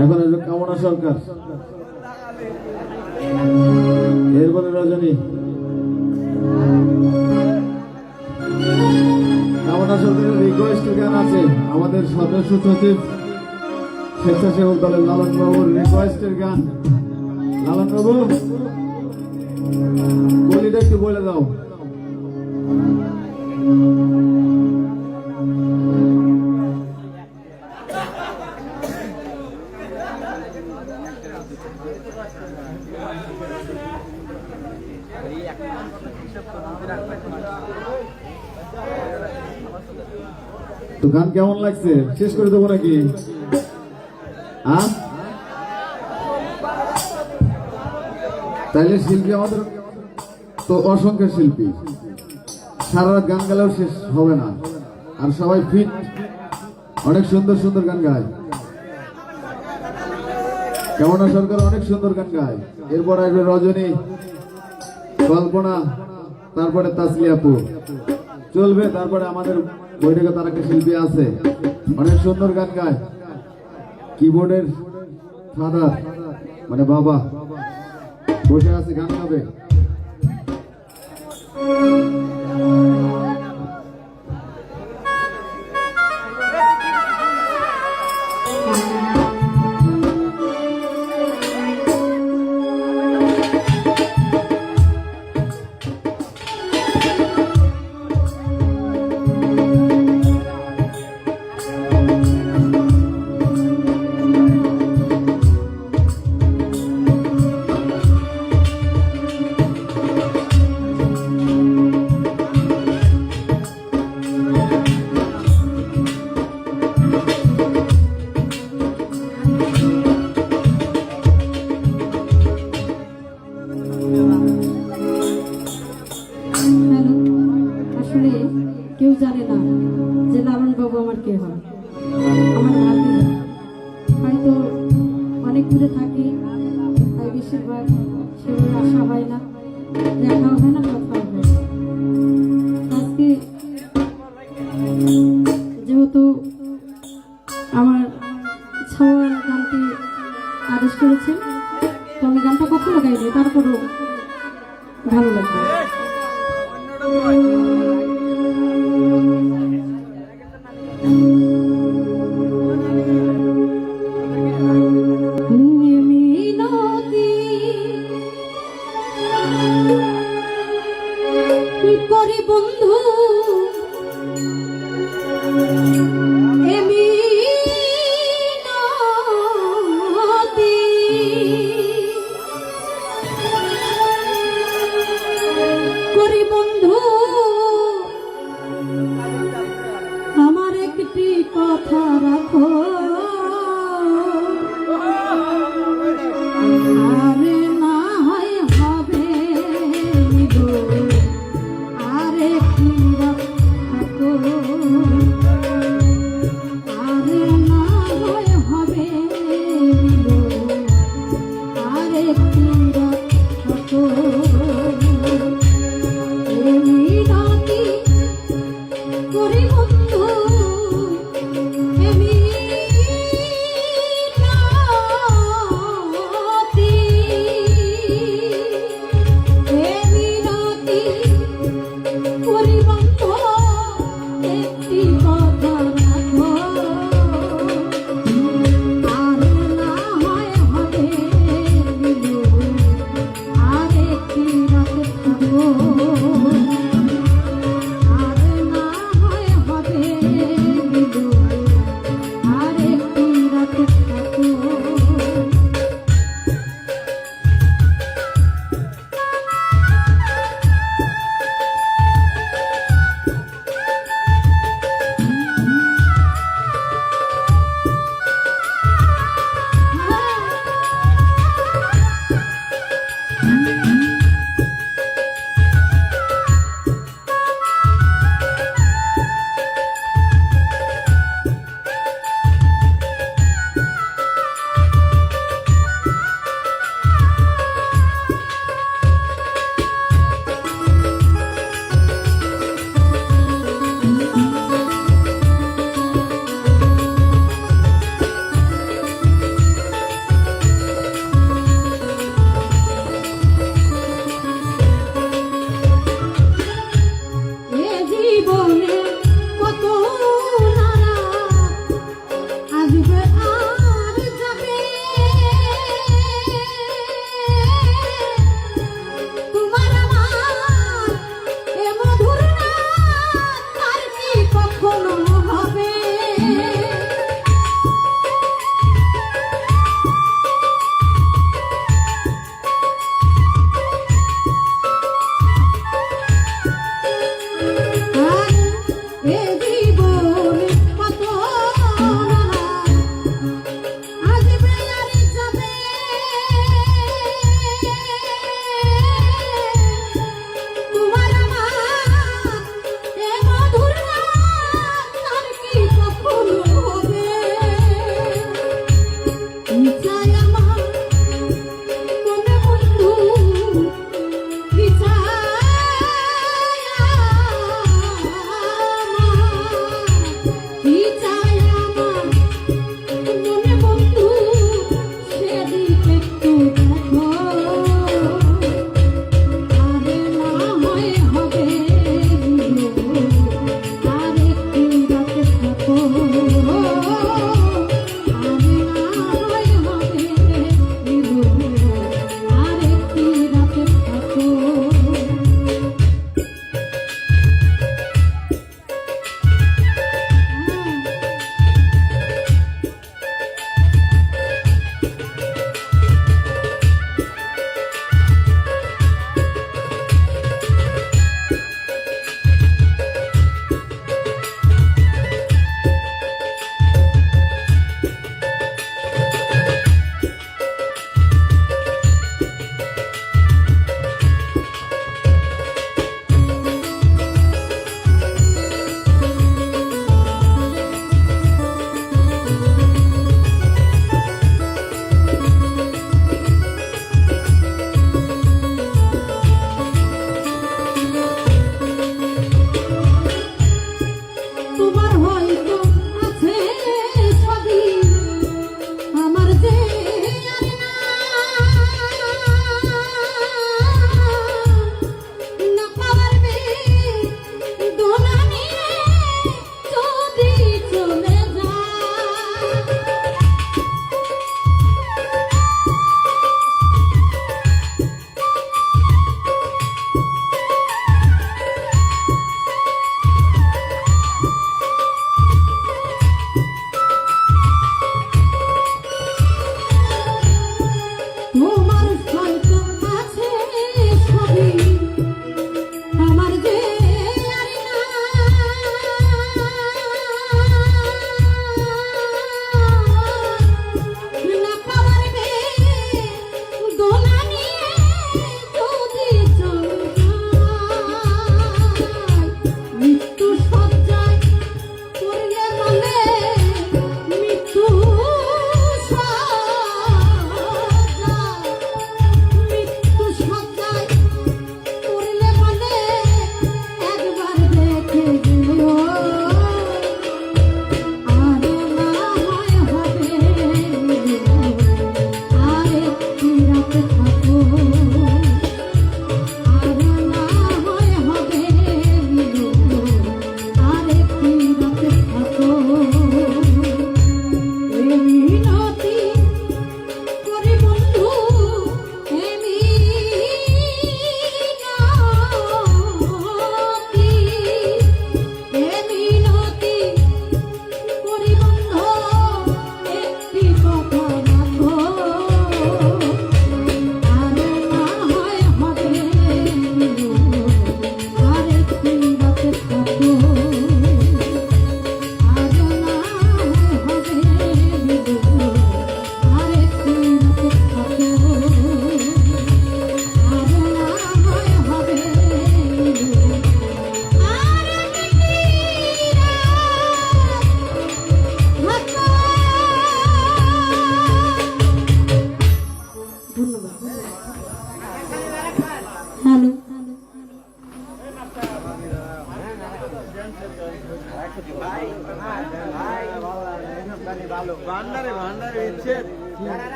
এখন আসবে কামনা সরকার। এরপরে রজনী। কামনা সরকারের রিকোয়েস্ট গান আছে? আমাদের সদস্য সচিব, স্বেচ্ছাসেবক দলের লালন বাবুর রিকোয়েস্টের গান লালন বাবু বলিটা একটু বলে দাও। তো গান কেমন লাগছে? শেষ করে দেবো নাকি? হ্যাঁ তাইলে শিল্পী আমাদের তো অসংখ্য শিল্পী। সারা রাত গান গেলেও শেষ হবে না। আর সবাই ফিট অনেক সুন্দর সুন্দর গান গায়। কেমনা সরকার? অনেক সুন্দর গান গায়। এরপর আসবে রজনী, কল্পনা, তারপরে তাসলিয়াপুর চলবে, তারপরে আমাদের বৈঠকে তার একটা শিল্পী আছে। অনেক সুন্দর গান গায়। কিবোর্ডের ফাদার মানে বাবা, বসে আছে, গান গাবে। ভালো লাগবে।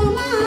তোমার